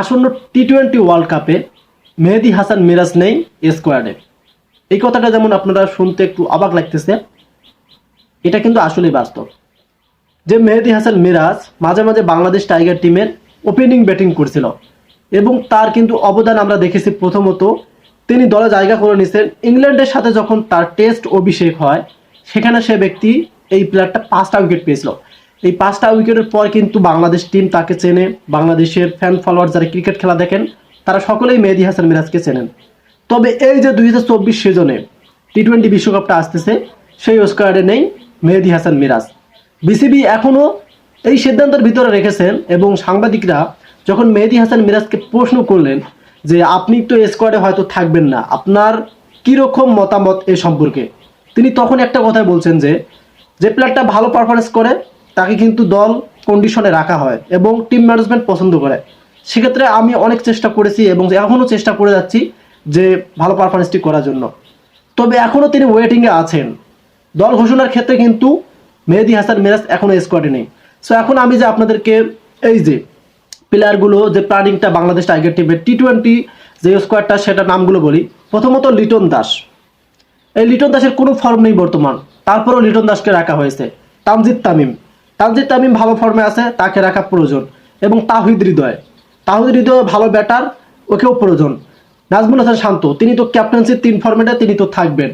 আসন্ন T twenty world কাপে মেহেদি হাসান মিরাজ নেই স্কোয়াডে এই কথাটা যেমন আপনারা শুনতে একটু অবাক লাগতেছে, এটা কিন্তু আসলেই বাস্তব। যে মেহেদি হাসান মিরাজ মাঝে মাঝে বাংলাদেশ টাইগার টিমের ওপেনিং ব্যাটিং করছিল এবং তার কিন্তু অবদান আমরা দেখেছি প্রথমত তিনি দলে জায়গা করে নিছেন ইংল্যান্ডের সাথে যখন তার টেস্ট অভিষেক হয়, সেখানে সে ব্যক্তি এই প্লেয়ারটা পাঁচটা উইকেট পেয়েছিল। এই পাঁচটা উইকেটের পর কিন্তু বাংলাদেশ টিম তাকে চেনে। বাংলাদেশের ফ্যান ফলোয়ার যারা ক্রিকেট খেলা দেখেন, তারা সকলেই মেহেদি হাসান মিরাজকে চেনেন। তবে এই যে দুই হাজার চব্বিশ সিজনে টি টোয়েন্টি বিশ্বকাপটা আসতেছে, সেই স্কোয়াডে নেই মেহেদি হাসান মিরাজ। বিসিবি এখনও এই সিদ্ধান্তের ভিতরে রেখেছেন এবং সাংবাদিকরা যখন মেহেদি হাসান মিরাজকে প্রশ্ন করলেন যে, আপনি তো স্কোয়াডে হয়তো থাকবেন না, আপনার কীরকম মতামত এ সম্পর্কে? তিনি তখন একটা কথাই বলছেন যে যে প্লেয়ারটা ভালো পারফরমেন্স করে তাকে কিন্তু দল কন্ডিশনে রাখা হয় এবং টিম ম্যানেজমেন্ট পছন্দ করে। সেক্ষেত্রে আমি অনেক চেষ্টা করেছি এবং এখনও চেষ্টা করে যাচ্ছি যে ভালো পারফরমেন্সটি করার জন্য। তবে এখনও তিনি ওয়েটিংয়ে আছেন। দল ঘোষণার ক্ষেত্রে কিন্তু মেহেদি হাসান মিরাজ এখনও স্কোয়াডে নেই। সো এখন আমি যে আপনাদেরকে এই যে প্লেয়ারগুলো যে প্ল্যানিংটা বাংলাদেশ টাইগার টিমের টি টোয়েন্টি যে স্কোয়াডটা সেটা নামগুলো বলি। প্রথমত লিটন দাস। এই লিটন দাসের কোনো ফর্ম নেই বর্তমান। তারপরেও লিটন দাসকে রাখা হয়েছে। তামজিদ তামিম। তামজিদ তামিম ভালো ফর্মে আছে, তাকে রাখা প্রয়োজন। এবং তাহিদ হৃদয়। তাহিদ হৃদয় ভালো ব্যাটার ওকেও প্রয়োজন। নাজমুল হাসান শান্ত, তিনি তো ক্যাপ্টেন্সির তিন ফর্মেটে তিনি তো থাকবেন।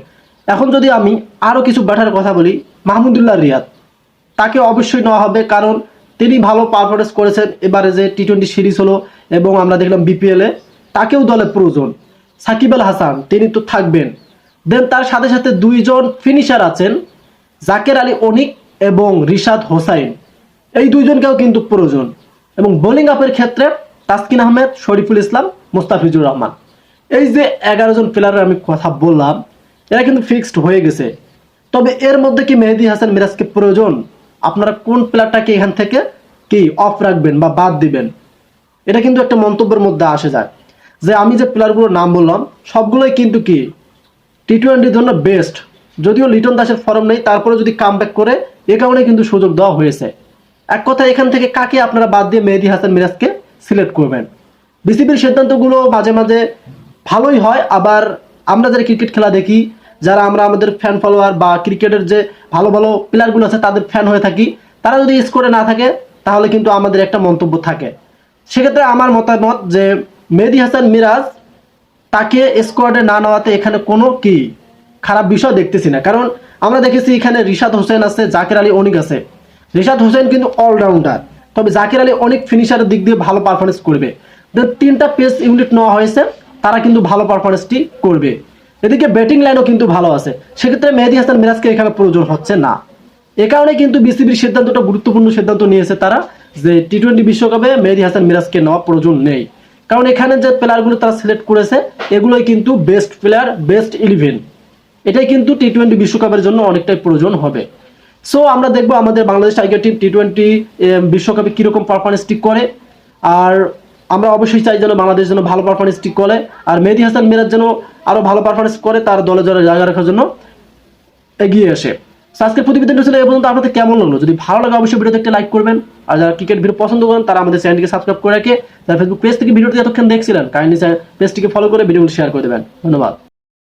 এখন যদি আমি আরও কিছু ব্যাটারের কথা বলি, মাহমুদুল্লাহ রিয়াদ। তাকে অবশ্যই নেওয়া হবে, কারণ তিনি ভালো পারফরমেন্স করেছেন। এবারে যে টি টোয়েন্টি সিরিজ হলো এবং আমরা দেখলাম বিপিএলে তাকেও দলে প্রয়োজন। সাকিব আল হাসান, তিনি তো থাকবেন। দেন তার সাথে সাথে দুইজন ফিনিশার আছেন, জাকের আলী অনিক এবং রিশাদ হোসাইন। এই দুইজনকেও কিন্তু প্রয়োজন। এবং বোলিং আপের ক্ষেত্রে তাসকিন আহমেদ, শরীফুল ইসলাম, মোস্তাফিজুর রহমান। এই যে এগারো জন প্লেয়ারের আমি কথা বললাম, এরা কিন্তু ফিক্সড হয়ে গেছে। তবে এর মধ্যে কি মেহেদি হাসান মিরাজকে প্রয়োজন? আপনারা কোন প্লেয়ারটাকে এখান থেকে কি অফ রাখবেন বা বাদ দিবেন? এটা কিন্তু একটা মন্তব্যের মধ্যে আসে যায়। যে আমি যে প্লেয়ারগুলোর নাম বললাম, সবগুলোই কিন্তু কি টি টোয়েন্টির জন্য বেস্ট যদিও লিটন দাসের ফর্ম নেই, তারপরে যদি কাম করে, এ কারণে কিন্তু সুযোগ দেওয়া হয়েছে। এক কথা, এখান থেকে কাকে আপনারা বাদ দিয়ে মেহেদি হাসান মিরাজকে সিলেক্ট করবেন? বিসিবির সিদ্ধান্তগুলো মাঝে মাঝে ভালোই হয়, আবার আমরা যারা ক্রিকেট খেলা দেখি, যারা আমরা আমাদের ফ্যান ফলোয়ার বা ক্রিকেটের যে ভালো ভালো প্লেয়ারগুলো আছে, তাদের ফ্যান হয়ে থাকি, তারা যদি স্কোরে না থাকে, তাহলে কিন্তু আমাদের একটা মন্তব্য থাকে। সেক্ষেত্রে আমার মতামত যে, মেহেদি হাসান মিরাজ তাকে স্কোয়াডে না নেওয়াতে এখানে কোনো কি খারাপ বিষয় দেখতেছি না। কারণ আমরা দেখেছি এখানে রিশাদ হোসেন আছে, জাকির আলী অনিক আছে। রিশাদ হোসেন কিন্তু অলরাউন্ডার তবে জাকির আলী অনেক ফিনিশারের দিক দিয়ে ভালো পারফরমেন্স করবে। তিনটা পেস ইউনিট নেওয়া হয়েছে, তারা কিন্তু ভালো পারফরমেন্সটি করবে। এদিকে ব্যাটিং লাইনও কিন্তু ভালো আছে। সেক্ষেত্রে মেহেদি হাসান মিরাজকে এখানে প্রয়োজন হচ্ছে না। এ কারণে কিন্তু বিসিবির সিদ্ধান্তটা গুরুত্বপূর্ণ সিদ্ধান্ত নিয়েছে তারা, যে টি টোয়েন্টি বিশ্বকাপে মেহেদি হাসান মিরাজকে নেওয়া প্রয়োজন নেই। কারণ এখানে যে প্লেয়ারগুলো তারা সিলেক্ট করেছে, এগুলোই কিন্তু বেস্ট প্লেয়ার বেস্ট ইলেভেন এটাই কিন্তু টি টোয়েন্টি বিশ্বকাপের জন্য অনেকটাই প্রয়োজন হবে। সো আমরা দেখব আমাদের Bangladesh tiger team T twenty বিশ্বকাপে কীরকম পারফরমেন্সটি করে। আর আমরা অবশ্যই চাই যেন বাংলাদেশ যেন ভালো পারফরমেন্সটি করে, আর মেহেদি হাসান মিরাজ যেন আরও ভালো পারফরমেন্স করে, তার দলে দলে জায়গা রাখার জন্য এগিয়ে আসে। আজকের প্রতিবেদনটা ছিল এই পর্যন্ত। আপনাদের কেমন লাগল? যদি ভালো লাগে, অবশ্যই ভিডিওতে একটা লাইক করবেন। আর যারা ক্রিকেট ভিডিও পছন্দ করেন, তারা আমাদের চ্যানেলটিকে সাবস্ক্রাইব করে রাখে, যারা ফেসবুক পেজ থেকে ভিডিওটি এতক্ষণ দেখছিলেন কাইন্ডলি পেজটিকে ফলো করে ভিডিওটি শেয়ার করে দেবেন। ধন্যবাদ।